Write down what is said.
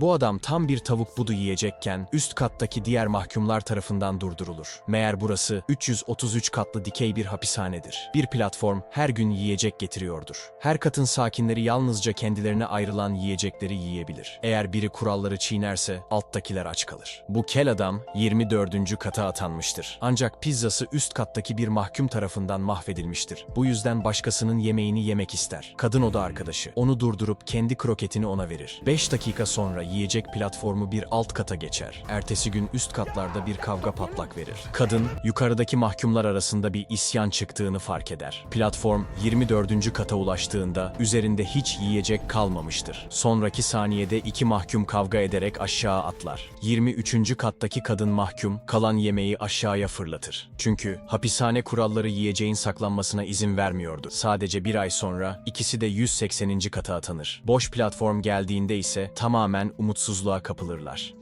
Bu adam tam bir tavuk budu yiyecekken üst kattaki diğer mahkumlar tarafından durdurulur. Meğer burası 333 katlı dikey bir hapishanedir. Bir platform her gün yiyecek getiriyordur. Her katın sakinleri yalnızca kendilerine ayrılan yiyecekleri yiyebilir. Eğer biri kuralları çiğnerse alttakiler aç kalır. Bu kel adam 24. kata atanmıştır. Ancak pizzası üst kattaki bir mahkum tarafından mahvedilmiştir. Bu yüzden başkasının yemeğini yemek ister. Kadın oda arkadaşı onu durdurup kendi kroketini ona verir. 5 dakika sonra yiyecek platformu bir alt kata geçer. Ertesi gün üst katlarda bir kavga patlak verir. Kadın yukarıdaki mahkumlar arasında bir isyan çıktığını fark eder. Platform 24. kata ulaştığında üzerinde hiç yiyecek kalmamıştır. Sonraki saniyede iki mahkum kavga ederek aşağı atlar. 23. kattaki kadın mahkum kalan yemeği aşağıya fırlatır. Çünkü hapishane kuralları yiyeceğin saklanmasına izin vermiyordu. Sadece bir ay sonra ikisi de 180. kata atanır. Boş platform geldiğinde ise tamamen umutsuzluğa kapılırlar.